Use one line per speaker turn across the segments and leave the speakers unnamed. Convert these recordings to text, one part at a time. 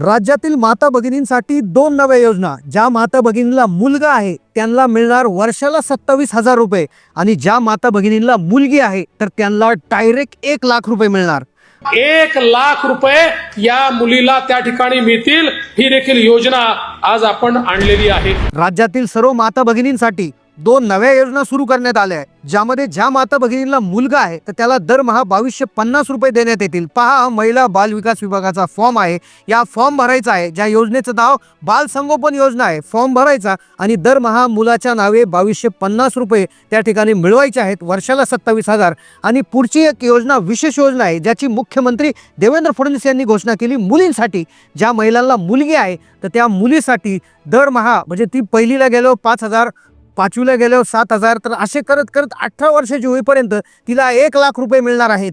राज्यातील माता भगिनींसाठी दोन नव्या योजना ज्या माता भगिनीला मुलगा आहे त्यांना मिळणार वर्षाला सत्तावीस हजार रुपये आणि ज्या माता भगिनींना मुलगी आहे तर त्यांना डायरेक्ट एक लाख रुपये मिळणार.
एक लाख रुपये या मुलीला त्या ठिकाणी मिळतील. ही देखील योजना आज आपण आणलेली आहे.
राज्यातील सर्व माता भगिनींसाठी दोन नव्या योजना सुरू करण्यात आल्या आहेत ज्यामध्ये ज्या माता भगिनीला मुलगा आहे तर त्याला दरमहा बावीसशे पन्नास रुपये देण्यात येतील. पहा हा महिला बाल विकास विभागाचा फॉर्म आहे. या फॉर्म भरायचा आहे ज्या योजनेचं नाव बाल संगोपन योजना आहे. फॉर्म भरायचा आणि दरमहा मुलाच्या नावे बावीसशे पन्नास रुपये त्या ठिकाणी मिळवायचे आहेत वर्षाला सत्तावीस हजार. आणि पुढची एक योजना विशेष योजना आहे ज्याची मुख्यमंत्री देवेंद्र फडणवीस यांनी घोषणा केली मुलींसाठी. ज्या महिलांना मुलगी आहे तर त्या मुलीसाठी दरमहा म्हणजे ती पहिलीला गेलो पाच हजार पाचवीला गेल्यावर सात हजार तर असे करत करत अठरा वर्षाची होईपर्यंत तिला एक लाख रुपये मिळणार आहेत.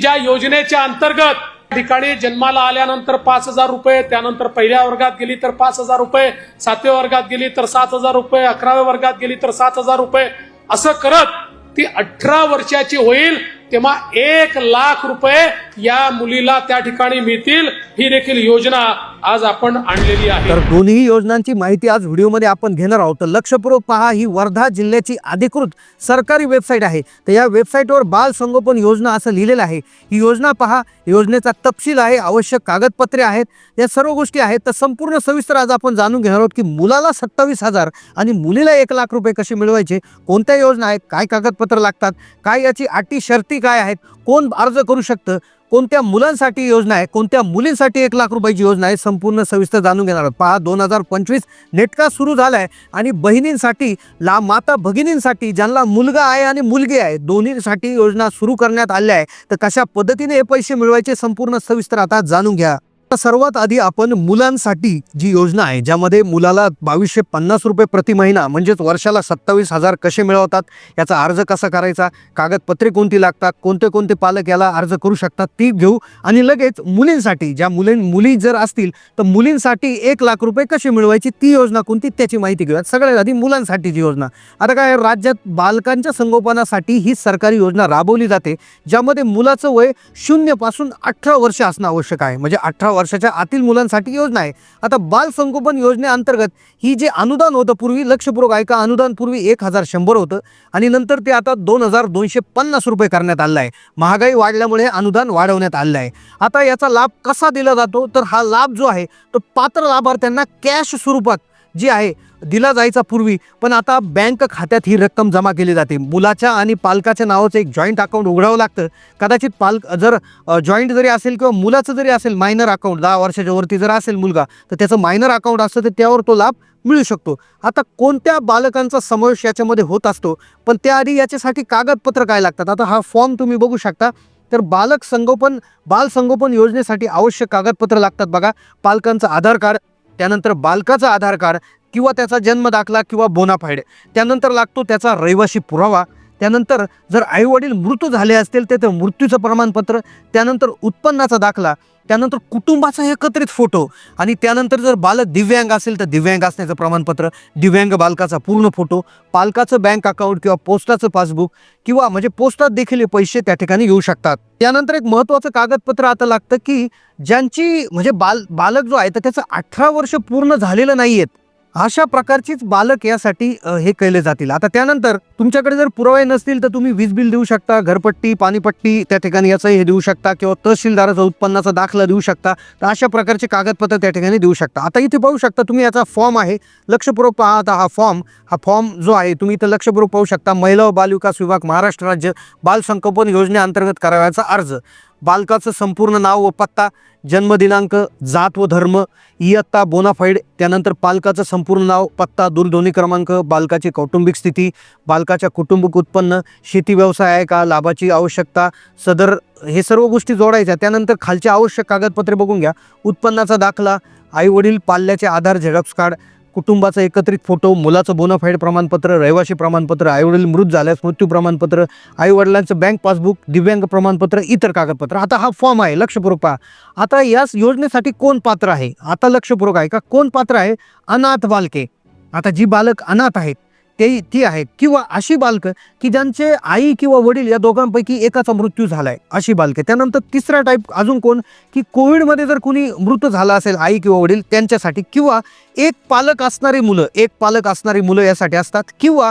ज्या योजनेच्या अंतर्गत ठिकाणी जन्माला आल्यानंतर पाच हजार रुपये त्यानंतर पहिल्या वर्गात गेली तर पाच हजार रुपये सातव्या वर्गात गेली तर सात हजार रुपये अकराव्या वर्गात गेली तर सात हजार रुपये असं करत ती अठरा वर्षाची होईल. तेव्हा एक लाख रुपये या मुलीला त्या ठिकाणी मिळतील. ही देखील योजना आज आपण आणलेली आहे.
तर दोन्ही योजनांची माहिती आज व्हिडिओमध्ये आपण घेणार आहोत. तर लक्षपूर्वक पहा ही वर्धा जिल्ह्याची अधिकृत सरकारी वेबसाईट आहे. तर या वेबसाईटवर बाल संगोपन योजना असं लिहिलेलं आहे. ही योजना पहा योजनेचा तपशील आहे आवश्यक कागदपत्रे आहेत या सर्व गोष्टी आहेत. तर संपूर्ण सविस्तर आज आपण जाणून घेणार आहोत की मुलाला सत्तावीस हजार आणि मुलीला एक लाख रुपये कसे मिळवायचे कोणत्या योजना आहेत काय कागदपत्र लागतात काय याची अटी शर्ती काय आहेत? कोण अर्ज करू शकतं? कोणत्या मुलांसाठी योजना आहे? कोणत्या मुलींसाठी एक लाख रुपयाची योजना आहे? संपूर्ण सविस्तर जाणून घेणार आहोत. पहा दोन हजार पंचवीस नेटका सुरू झाला आहे आणि बहिणींसाठी ला माता भगिनींसाठी ज्यांना मुलगा आहे आणि मुलगी आहे दोन्हीसाठी योजना सुरू करण्यात आल्या आहे. तर कशा पद्धतीने हे पैसे मिळवायचे संपूर्ण सविस्तर आता जाणून घ्या. सर्वात आधी आपण मुलांसाठी जी योजना आहे ज्यामध्ये मुलाला बावीसशे पन्नास रुपये प्रति महिना म्हणजेच वर्षाला सत्तावीस हजार कसे मिळवतात याचा अर्ज कसा करायचा कागदपत्रे कोणती लागतात कोणते कोणते पालक याला अर्ज करू शकतात ती घेऊ. आणि लगेच मुलींसाठी ज्या मुली मुली जर असतील तर मुलींसाठी एक लाख रुपये कसे मिळवायची ती योजना कोणती त्याची माहिती घेऊयात. सगळ्यात आधी मुलांसाठीची योजना. आता काय राज्यात बालकांच्या संगोपनासाठी ही सरकारी योजना राबवली जाते ज्यामध्ये मुलाचं वय शून्यपासून अठरा वर्ष असणं आवश्यक आहे. म्हणजे अठरा वर्षाच्या आतील मुलांसाठी योजना आहे. आता बाल संगोपन योजनेअंतर्गत ही जे अनुदान होतं पूर्वी लक्षपूर्वक ऐका अनुदान पूर्वी एक हजार शंभर होतं आणि नंतर ते आता दोन हजार दोनशे पन्नास रुपये करण्यात आलं आहे. महागाई वाढल्यामुळे अनुदान वाढवण्यात आलं आहे. आता याचा लाभ कसा दिला जातो? तर हा लाभ जो आहे तो पात्र लाभार्थ्यांना कॅश स्वरूपात जी आहे दिला जायचा पूर्वी पण आता बँक खात्यात ही रक्कम जमा केली जाते. मुलाच्या आणि पालकाच्या नावाचं एक जॉईंट अकाउंट उघडावं लागतं. कदाचित पालक जर जॉईंट जरी असेल किंवा मुलाचं जरी असेल मायनर अकाउंट दहा वर्षाच्या वरती जर असेल मुलगा तर त्याचं मायनर अकाउंट असतं तर त्यावर तो लाभ मिळू शकतो. आता कोणत्या बालकांचा समावेश याच्यामध्ये होत असतो? पण त्याआधी याच्यासाठी कागदपत्र काय लागतात? आता हा फॉर्म तुम्ही बघू शकता. तर बालक संगोपन बाल संगोपन योजनेसाठी आवश्यक कागदपत्र लागतात बघा. पालकांचं आधार कार्ड त्यानंतर बालकाचा आधार कार्ड किंवा त्याचा जन्म दाखला किंवा बोनाफाईड त्यानंतर लागतो त्याचा रहिवासी पुरावा. त्यानंतर जर आईवडील मृत्यू झाले असतील तर ते मृत्यूचं प्रमाणपत्र त्यानंतर उत्पन्नाचा दाखला त्यानंतर कुटुंबाचा एकत्रित फोटो आणि त्यानंतर जर बालक दिव्यांग असेल तर दिव्यांग असण्याचं प्रमाणपत्र दिव्यांग बालकाचा पूर्ण फोटो पालकाचं बँक अकाउंट किंवा पोस्टाचं पासबुक किंवा म्हणजे पोस्टात देखील हे पैसे त्या ठिकाणी येऊ शकतात. त्यानंतर एक महत्त्वाचं कागदपत्र आता लागतं की ज्यांची म्हणजे बाल बालक जो आहे तर त्याचं अठरा वर्ष पूर्ण झालेलं नाही आहेत अशा प्रकारचीच बालक यासाठी हे केले जातील. आता त्यानंतर तुमच्याकडे जर पुरावे नसतील तर तुम्ही वीज बिल देऊ शकता घरपट्टी पाणीपट्टी त्या ठिकाणी याचं हे देऊ शकता किंवा तहसीलदाराचा उत्पन्नाचा दाखला देऊ शकता. तर अशा प्रकारचे कागदपत्र त्या ठिकाणी देऊ शकता. आता इथे पाहू शकता तुम्ही याचा फॉर्म आहे. लक्षपूर्वक पाहत आता हा फॉर्म. हा फॉर्म जो आहे तुम्ही इथं लक्षपूर्वक पाहू शकता. महिला व बालविकास विभाग महाराष्ट्र राज्य बाल संगोपन योजनेअंतर्गत करावयाचा अर्ज. बालकाचं संपूर्ण नाव व पत्ता जन्मदिनांक जात व धर्म इयत्ता बोनाफाईड त्यानंतर पालकाचं संपूर्ण नाव पत्ता दूरध्वनी क्रमांक बालकाची कौटुंबिक स्थिती बालकाच्या कुटुंबिक उत्पन्न शेती व्यवसाय आहे का लाभाची आवश्यकता सदर हे सर्व गोष्टी जोडायच्या. त्यानंतर खालच्या आवश्यक कागदपत्रे बघून घ्या. उत्पन्नाचा दाखला आईवडील पाल्याचे आधार झेरॉक्स कार्ड कुटुंबाचा एकत्रित फोटो मुलाचं बोनाफाईड प्रमाणपत्र रहिवासी प्रमाणपत्र आईवडील मृत झाल्यास मृत्यू प्रमाणपत्र आईवडिलांचं बँक पासबुक दिव्यांग प्रमाणपत्र इतर कागदपत्र. आता हा फॉर्म आहे लक्षपूर्वक पहा. आता याच योजनेसाठी कोण पात्र आहे? आता लक्षपूर्वक आहे का कोण पात्र आहे? अनाथ बालके. आता जी बालक अनाथ आहेत ते ती आहे किंवा अशी बालकं की ज्यांचे आई किंवा वडील या दोघांपैकी एकाचा मृत्यू झालाय. अशी बालके. त्यानंतर तिसरा टाईप अजून कोण? की कोविडमध्ये जर कोणी मृत झाला असेल आई किंवा वडील त्यांच्यासाठी किंवा एक पालक असणारी मुलं एक पालक असणारी मुलं यासाठी असतात. किंवा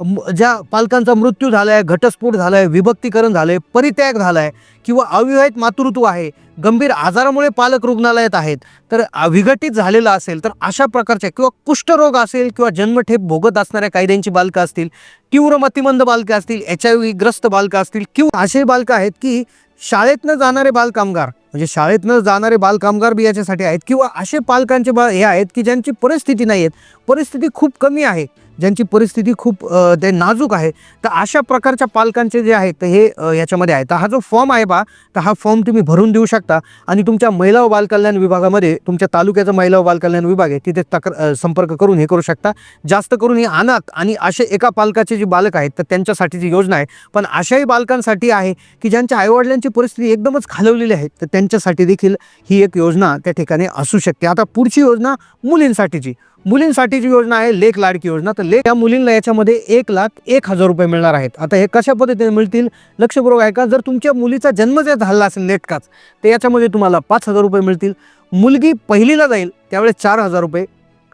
ज्या पालकांचा मृत्यू झाला आहे घटस्फोट झालाय विभक्तीकरण झालं आहे परित्याग झाला आहे किंवा अविवाहित मातृत्व आहे गंभीर आजारामुळे पालक रुग्णालयात आहेत तर विघटित झालेलं असेल तर अशा प्रकारच्या किंवा कुष्ठरोग असेल किंवा जन्मठेप भोगत असणाऱ्या कायद्यांची बालकं असतील तीव्र मतिमंद बालकं असतील एच आय व्ही ग्रस्त बालकं असतील किंवा असे बालकं आहेत की शाळेतनं जाणारे बालकामगार म्हणजे शाळेतनं जाणारे बालकामगार बी याच्यासाठी आहेत किंवा असे पालकांचे बा हे आहेत की ज्यांची परिस्थिती नाही आहेत परिस्थिती खूप कमी आहे ज्यांची परिस्थिती खूप ते नाजूक आहे तर अशा प्रकारच्या पालकांचे जे आहेत तर हे याच्यामध्ये आहे. तर हा जो फॉर्म आहे बा तर हा फॉर्म तुम्ही भरून देऊ शकता. आणि तुमच्या महिला व बालकल्याण विभागामध्ये तुमच्या तालुक्याचा महिला व बालकल्याण विभाग आहे तिथे तक्र संपर्क करून हे करू शकता. जास्त करून हे अनाथ आणि असे एका पालकाचे जे बालक आहेत तर त्यांच्यासाठीची योजना आहे. पण अशाही बालकांसाठी आहे की ज्यांच्या आईवडिलांची परिस्थिती एकदमच खालवलेली आहे तर त्यांच्यासाठी देखील ही एक योजना त्या ठिकाणी असू शकते. आता पुढची योजना मुलींसाठीची. मुलींसाठीची योजना आहे लेख लाडकी योजना. तर लेख या मुलींना याच्यामध्ये एक लाख एक हजार रुपये मिळणार आहेत. आता हे कशा पद्धतीने मिळतील? लक्षपूर्वक आहे का जर तुमच्या मुलीचा जन्म जर झाला असेल नेटकाच तर याच्यामध्ये तुम्हाला पाच हजार रुपये मिळतील. मुलगी पहिलीला जाईल त्यावेळेस चार हजार रुपये.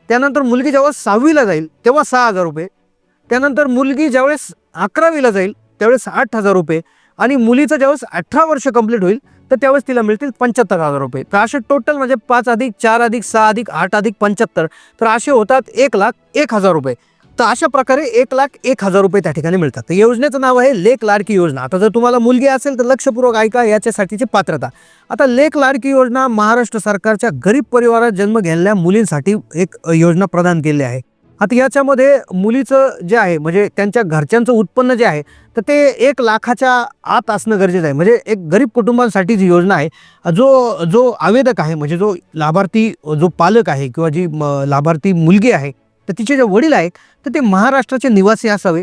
त्यानंतर मुलगी जेव्हा सहावीला जाईल तेव्हा सहा हजार रुपये. त्यानंतर मुलगी ज्यावेळेस अकरावीला जाईल त्यावेळेस आठ हजार रुपये. आणि मुलीचं ज्यावेळेस अठरा वर्ष कंप्लीट होईल तर त्यावेळेस तिला मिळतील पंच्याहत्तर हजार रुपये. तर असे टोटल म्हणजे पाच अधिक चार अधिक सहा अधिक आठ अधिक पंच्याहत्तर. तर असे होतात एक लाख एक हजार रुपये. तर अशा प्रकारे एक लाख एक हजार रुपये त्या ठिकाणी मिळतात. तर योजनेचं नाव आहे लेख लाडकी योजना. आता जर तुम्हाला मुलगी असेल तर लक्षपूर्वक ऐका याच्यासाठीची पात्रता. आता लेख लाडकी योजना महाराष्ट्र सरकारच्या गरीब परिवारात जन्म घेतलेल्या मुलींसाठी एक योजना प्रदान केली आहे. आता याच्यामध्ये मुलीचं जे आहे म्हणजे त्यांच्या घरच्यांचं उत्पन्न जे आहे तर ते एक लाखाच्या आत असणं गरजेचं आहे. म्हणजे एक गरीब कुटुंबांसाठी जी योजना आहे जो जो आवेदक आहे म्हणजे जो लाभार्थी जो पालक आहे किंवा जी म- लाभार्थी मुलगी आहे तर तिचे जे वडील आहेत तर ते महाराष्ट्राचे निवासी असावे.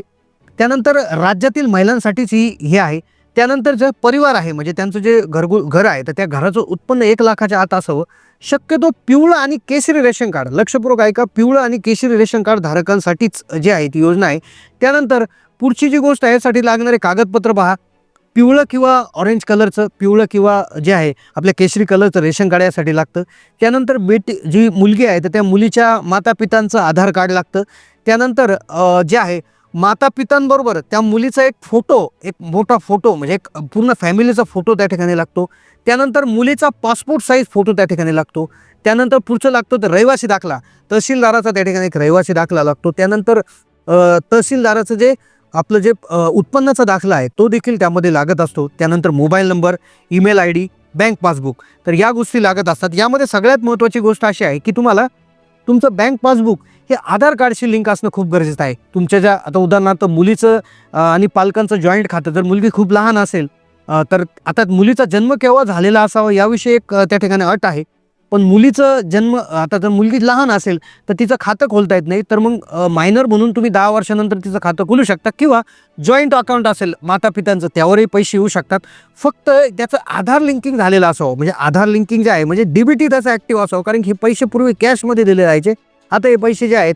त्यानंतर राज्यातील महिलांसाठीच ही हे आहे. त्यानंतर जे परिवार आहे म्हणजे त्यांचं जे घरगु घर आहे तर त्या घराचं उत्पन्न एक लाखाच्या आत असावं. शक्यतो पिवळं आणि केशरी रेशन कार्ड. लक्षपूर्वक आहे का पिवळं आणि केशरी रेशन कार्ड धारकांसाठीच जे आहे ती योजना आहे. त्यानंतर पुढची जी गोष्ट आहे यासाठी लागणारे कागदपत्र पहा. पिवळं किंवा ऑरेंज कलरचं पिवळं किंवा जे आहे आपल्या केशरी कलरचं रेशन कार्ड यासाठी लागतं. त्यानंतर बेटी जी मुलगी आहे तर त्या मुलीच्या मातापितांचं आधार कार्ड लागतं. त्यानंतर जे आहे मातापितांबरोबर त्या मुलीचा एक फोटो एक मोठा फोटो म्हणजे एक पूर्ण फॅमिलीचा फोटो त्या ठिकाणी लागतो. त्यानंतर मुलीचा पासपोर्ट साईज फोटो त्या ठिकाणी लागतो. त्यानंतर पुढचं लागतो तर रहिवासी दाखला. तहसीलदाराचा त्या ठिकाणी एक रहिवासी दाखला लागतो. त्यानंतर तहसीलदाराचं जे आपलं जे उत्पन्नाचा दाखला आहे तो देखील त्यामध्ये लागत असतो. त्यानंतर mobile number email I D bank passbook. तर या गोष्टी लागत असतात. यामध्ये सगळ्यात महत्त्वाची गोष्ट अशी आहे की तुम्हाला तुमचं बँक पासबुक हे आधार कार्डशी लिंक असणं खूप गरजेचं आहे. तुमच्या ज्या आता उदाहरणार्थ मुलीचं आणि पालकांचं जॉईंट खातं जर मुलगी खूप लहान असेल तर आता मुलीचा जन्म केव्हा झालेला असावा याविषयी एक त्या ठिकाणी अट आहे. पण मुलीचं जन्म आता जर मुलगी लहान असेल तर तिचं खातं खोलता येत नाही. तर मग मायनर म्हणून तुम्ही दहा वर्षानंतर तिचं खातं खोलू शकता किंवा जॉईंट अकाउंट असेल माता पित्यांचं त्यावरही पैसे येऊ शकतात. फक्त त्याचं आधार लिंकिंग झालेलं असावं. म्हणजे आधार लिंकिंग जे आहे म्हणजे डीबीटी त्याचं ॲक्टिव्ह असावं. कारण हे पैसे पूर्वी कॅशमध्ये दिले जायचे. आता हे पैसे जे आहेत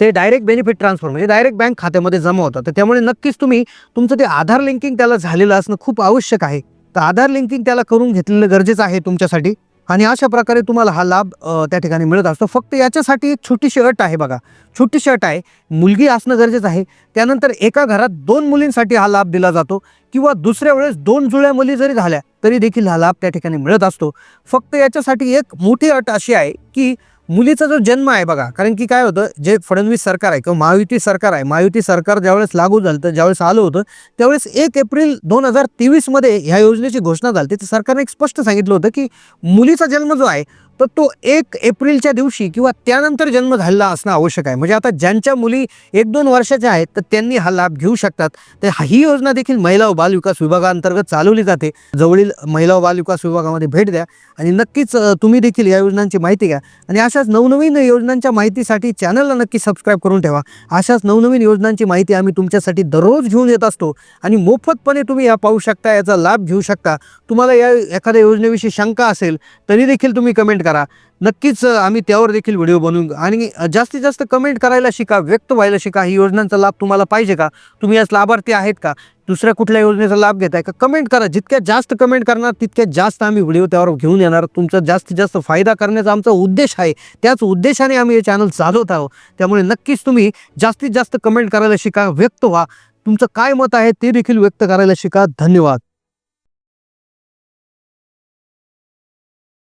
ते डायरेक्ट बेनिफिट ट्रान्सफर म्हणजे डायरेक्ट बँक खात्यामध्ये जमा होतात. तर त्यामुळे नक्कीच तुम्ही तुमचं ते आधार लिंकिंग त्याला झालेलं असणं खूप आवश्यक आहे. तर आधार लिंकिंग त्याला करून घेतलेलं गरजेचं आहे तुमच्यासाठी. आणि अशा प्रकारे तुम्हाला हा लाभ त्या ठिकाणी मिळत असतो. फक्त याच्यासाठी एक छोटीशी अट आहे बघा. छोटीशी अट आहे मुलगी असणं गरजेचं आहे. त्यानंतर एका घरात दोन मुलींसाठी हा लाभ दिला जातो किंवा दुसऱ्या वेळेस दोन जुळ्या मुली जरी झाल्या तरी देखील हा लाभ त्या ठिकाणी मिळत असतो. फक्त याच्यासाठी एक मोठी अट अशी आहे की मुलीचा जो जन्म आहे बघा कारण की काय होतं जे फडणवीस सरकार आहे किंवा महायुती सरकार आहे महायुती सरकार ज्यावेळेस लागू झालं तर ज्यावेळेस आलं होतं त्यावेळेस एक एप्रिल दोन हजार तेवीसमध्ये ह्या योजनेची घोषणा झाली. तर सरकारने एक स्पष्ट सांगितलं होतं की मुलीचा जन्म जो आहे तर तो एक एप्रिलच्या दिवशी किंवा त्यानंतर जन्म झालेला असणं आवश्यक आहे. म्हणजे आता ज्यांच्या मुली एक दोन वर्षाच्या आहेत तर त्यांनी हा लाभ घेऊ शकतात. तर हा- ही योजना देखील महिला व बालविकास विभागाअंतर्गत चालवली जाते. जवळील महिला व बालविकास विभागामध्ये भेट द्या आणि नक्कीच तुम्ही देखील या योजनांची माहिती घ्या. आणि अशाच नवनवीन योजनांच्या माहितीसाठी चॅनलला नक्की सबस्क्राईब करून ठेवा. अशाच नवनवीन योजनांची माहिती आम्ही तुमच्यासाठी दररोज घेऊन येत असतो. आणि मोफतपणे तुम्ही या पाहू शकता याचा लाभ घेऊ शकता. तुम्हाला या एखाद्या योजनेविषयी शंका असेल तरी देखील तुम्ही कमेंट करा. नक्कीच आम्ही त्यावर देखील व्हिडिओ बनवू. आणि जास्तीत जास्त कमेंट करायला शिका व्यक्त व्हायला शिका. ही योजनांचा लाभ तुम्हाला पाहिजे का? तुम्ही याच लाभार्थी आहेत का? दुसऱ्या कुठल्या योजनेचा लाभ घेताय का? कमेंट करा. जितक्या जास्त कमेंट करणार तितक्या जास्त आम्ही व्हिडिओ त्यावर घेऊन येणार. तुमचा जास्तीत जास्त फायदा करण्याचा आमचा उद्देश आहे. त्याच उद्देशाने आम्ही हे चॅनल चालवत आहोत. त्यामुळे नक्कीच तुम्ही जास्तीत जास्त कमेंट करायला शिका व्यक्त व्हा. तुमचं काय मत आहे ते देखील व्यक्त करायला शिका. धन्यवाद.